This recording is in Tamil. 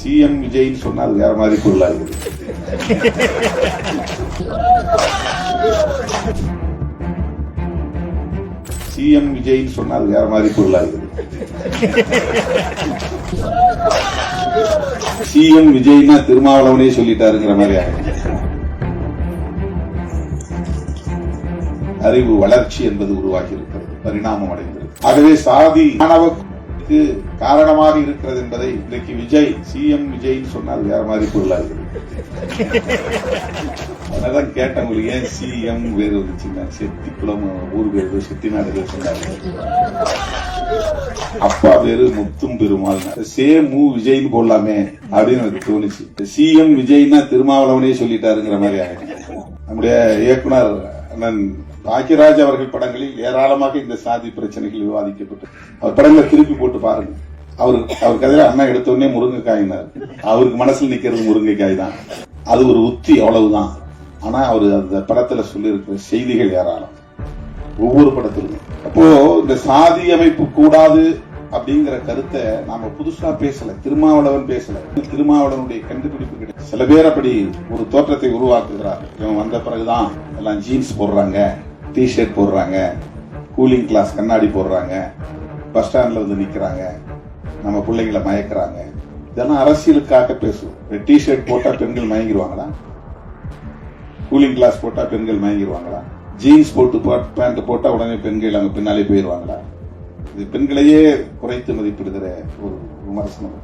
சிஎம் விஜய்னு சொன்னா அது வேற மாதிரி பொருளாகிறது சிஎம் விஜய்னு சொன்னா அது வேற மாதிரி பொருளாகிறது சிஎம் விஜய்னா திருமாவளவனே சொல்லிட்டாருங்கிற மாதிரி அறிவு வளர்ச்சி என்பது உருவாகி இருக்கிறது பரிணாமம் அடைந்தது ஆகவே சாதி மாணவ இதற்கு காரணமாக இருக்கிறது என்பதை இன்றைக்கு விஜய் சிஎம் விஜய்னு சொன்னால் வேற மாதிரி பொருளாகிறது அதனாலதான் கேட்டேன் உங்களுக்கு ஏன் சிஎம் வேறு செத்தி குலம் ஊர் வேறு செத்தி நாடுகள் சொன்னாங்க அப்பா பேரு முத்தும் பெருமாள். சேம் மூ விஜய்னு போடலாமே அப்படின்னு எனக்கு தோணுச்சு. சிஎம் விஜய்னா திருமாவளவனே சொல்லிட்டாருங்கிற மாதிரி ஆயிடுச்சு. நம்முடைய இயக்குனர் அண்ணன் பாக்கியராஜ் அவர்கள் படங்களில் ஏராளமாக இந்த சாதி பிரச்சனைகள் விவாதிக்கப்பட்டு அவர் படங்களை திருப்பி போட்டு பாருங்க. அவர் அவர் கதையில அண்ணா எடுத்த உடனே முருங்கைக்காயினார் அவருக்கு மனசுல நிக்கிறது முருங்கைக்காய் தான். அது ஒரு உத்தி அவ்வளவுதான். ஆனா அவர் அந்த படத்துல சொல்லியிருக்கிற செய்திகள் ஏராளம். ஒவ்வொரு படத்திலுமே. அப்போ இந்த சாதி அமைப்பு கூடாது அப்படிங்கிற கருத்தை நாம புதுசா பேசல திருமாவளவன் பேசல. திருமாவளவனுடைய கண்டுபிடிப்பு கிடையாது சில பேர் அப்படி ஒரு தோற்றத்தை உருவாக்குகிறார். இவன் வந்த பிறகுதான் எல்லாம் ஜீன்ஸ் போடுறாங்க. டி ஷர்ட் போடுறாங்க. கூலிங் கிளாஸ் கண்ணாடி போடுறாங்க. பஸ் ஸ்டாண்ட்ல வந்து நிக்கிறாங்க. நம்ம பிள்ளைங்களை மயக்கிறாங்க. இதெல்லாம் அரசியலுக்காக பேசுவோம். டி ஷர்ட் போட்டா பெண்கள் மயங்கிடுவாங்களா கூலிங் கிளாஸ் போட்டா பெண்கள் மயங்கிடுவாங்களா ஜீன்ஸ் போட்டு பேண்ட் போட்டா உடனே பெண்கள் அங்க பின்னாலே போயிடுவாங்களா இது பெண்களையே குறைத்து மதிப்பிடுகிற ஒரு விமர்சனம்.